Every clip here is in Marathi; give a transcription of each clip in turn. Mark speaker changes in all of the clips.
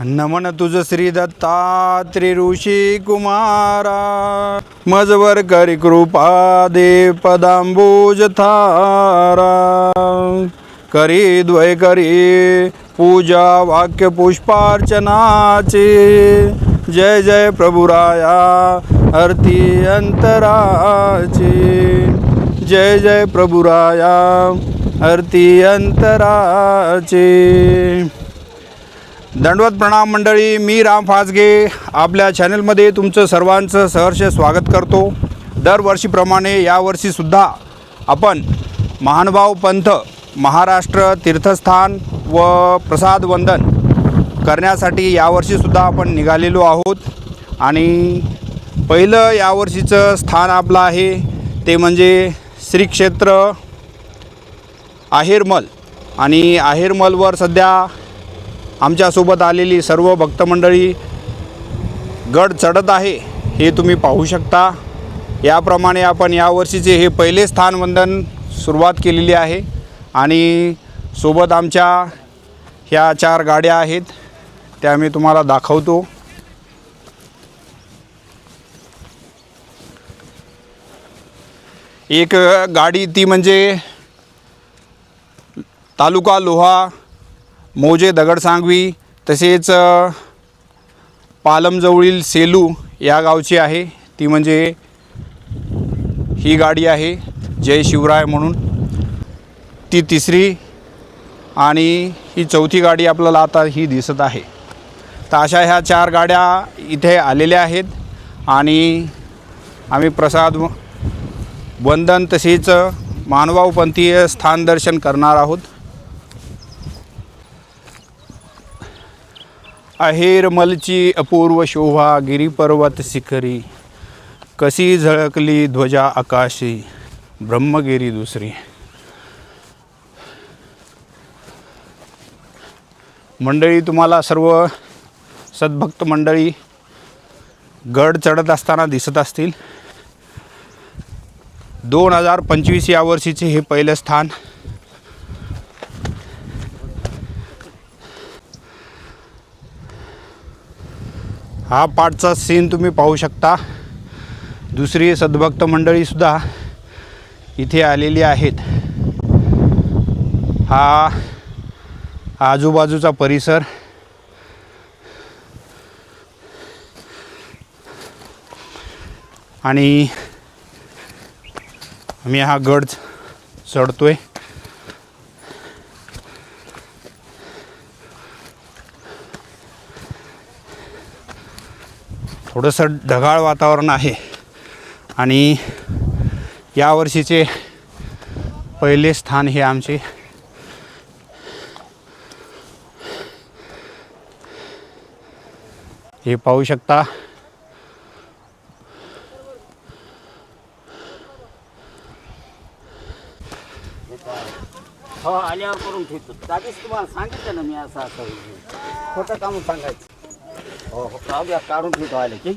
Speaker 1: नमन तुझ श्री दत्तात्री ऋषी कुमारा. मजवर करी कृपा दे पदांबुज थारा. करी द्वय करी पूजा वाक्य पुष्पार्चनाचे. जय जय प्रभुराया आरती अंतराची. जय जय प्रभुराया आरती अंतराची. दंडवत प्रणाम मंडळी मी राम फासगे आपल्या चॅनलमध्ये तुमचं सर्वांचं सहर्ष स्वागत करतो. दरवर्षीप्रमाणे यावर्षीसुद्धा आपण महानुभाव पंथ महाराष्ट्र तीर्थस्थान व प्रसाद वंदन करण्यासाठी यावर्षीसुद्धा आपण निघालेलो आहोत. आणि पहिलं यावर्षीचं स्थान आपलं आहे ते म्हणजे श्री क्षेत्र आहेरमल आणि आहेरमलवर सध्या आमच्यासोबत आलेली सर्व भक्तमंडळी गड चढत आहे हे तुम्ही पाहू शकता. याप्रमाणे आपण यावर्षीचे हे पहिले स्थानवंदन सुरुवात केलेली आहे आणि सोबत आमच्या ह्या चार गाड्या आहेत त्या मी तुम्हाला दाखवतो. एक गाडी ती म्हणजे तालुका लोहा मोजे दगडसांगवी तसेच पालमजवळील सेलू या गावची आहे. ती म्हणजे ही गाडी आहे जय शिवराय म्हणून. ती तिसरी आणि ही चौथी गाडी आपल्याला आता ही दिसत आहे. तर अशा ह्या चार गाड्या इथे आलेल्या आहेत आणि आम्ही प्रसाद व- वंदन तसेच मानवावपंथीय स्थान दर्शन करणार आहोत. अहेरमलची अपूर्व शोभा गिरीपर्वत शिखरी. कशी झळकली ध्वजा आकाशी ब्रह्मगिरी दुसरी. मंडळी तुम्हाला सर्व सद्भक्त मंडळी गड चढत असताना दिसत असतील. दोन हजार पंचवीस या वर्षीचे हे पहिलं स्थान हा पाठचा सीन तुम्ही पाहू शकता. दुसरी सद्भक्त मंडळीसुद्धा इथे आलेली आहेत. हा आजूबाजूचा परिसर. आणि आम्ही हा गड चढतोय. थोडंसं ढगाळ वातावरण आहे. आणि यावर्षीचे पहिले स्थान हे आमचे हे पाहू शकता.
Speaker 2: हो आल्यावर करून ठेवतो. त्यावेळेस तुम्हाला सांगितलं ना मी असं असं खोटं काम सांगायचं. हो हो. राहू द्या काढून ठेवतो आले की.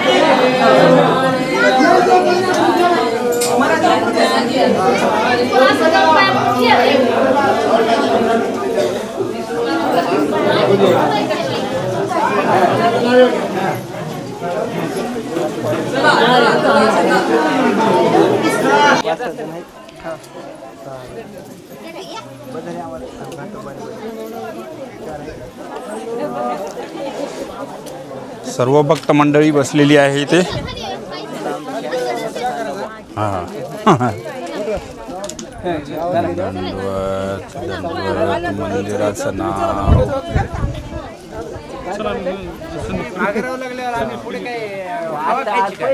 Speaker 1: सर्व भक्त मंडळी बसलेली आहे इथे. हा. दंडवत दंडवत मंदिराचं नाव.
Speaker 3: आग्रह लागल्यावर आम्ही पुढे काय खायची काय?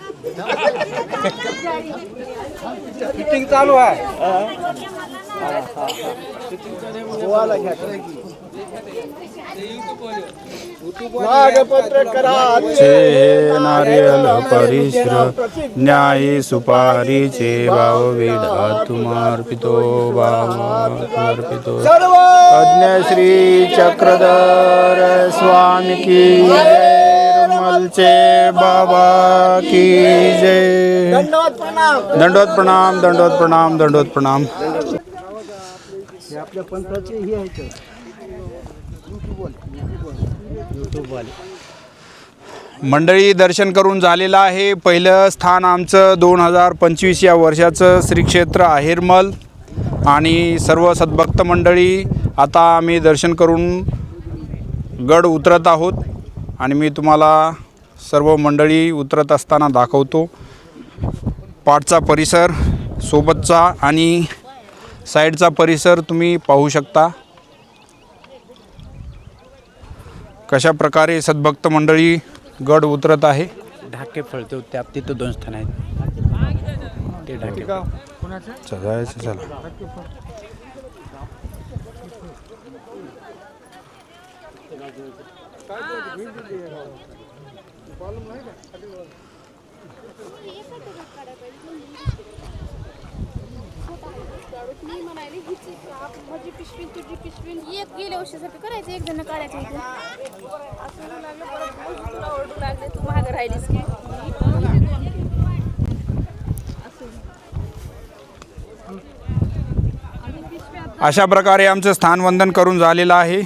Speaker 3: फिटिंग चालू आहे.
Speaker 1: चे नारियल परिश्र न्यायी सुपारीचे भाव तुमार्पितो भावार्पितो अज्ञ श्री चक्रधर स्वामी की रुमलचे बाबा की जय दंडवत प्रणाम। दंडवत प्रणाम दंडवत प्रणाम
Speaker 3: आपल्या पंथाचे हे आहे
Speaker 1: मंडळी दर्शन करून झालेलं आहे. पहिलं स्थान आमचं दोन हजार पंचवीस या वर्षाचं श्री क्षेत्र आहेरमल आणि सर्व सद्भक्त मंडळी आता आम्ही दर्शन करून गड उतरत आहोत. आणि मी तुम्हाला सर्व मंडळी उतरत असताना दाखवतो. पाठचा परिसर सोबतचा आणि साईडचा परिसर तुम्ही पाहू शकता. कशा प्रकारे सद्भक्त मंडळी गड उतरत आहे?
Speaker 4: ढाके फळते त्या तिथं दोन स्थान आहेत. ते ढाके
Speaker 1: जायचं चला
Speaker 5: मी म्हणाले हिची आप माझी पिशवी तुझी पिशवी. एक गेल्या वर्षीसारखं करायचं एक जण काढायचं इथे असं होऊ लागलं परत भाऊजी तुला ओरडू लागले तू मागं राहिलीस की?
Speaker 1: अशा प्रकारे आमचं स्थानवंदन करून झालेलं आहे.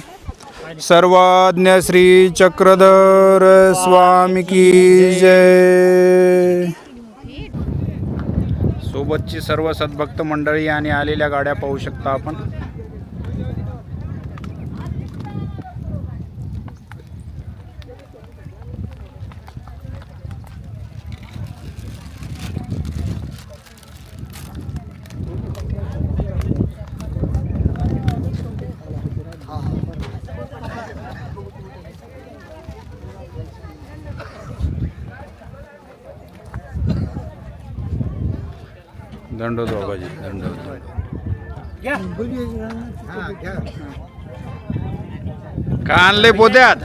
Speaker 1: सर्वज्ञ श्री चक्रधर स्वामी की जय. सोबतची सर्व सद्भक्त मंडळी आणि आलेल्या गाड्या पाहू शकता आपण. दंडोत बाबाजी दंडोत का आणले पोत्यात?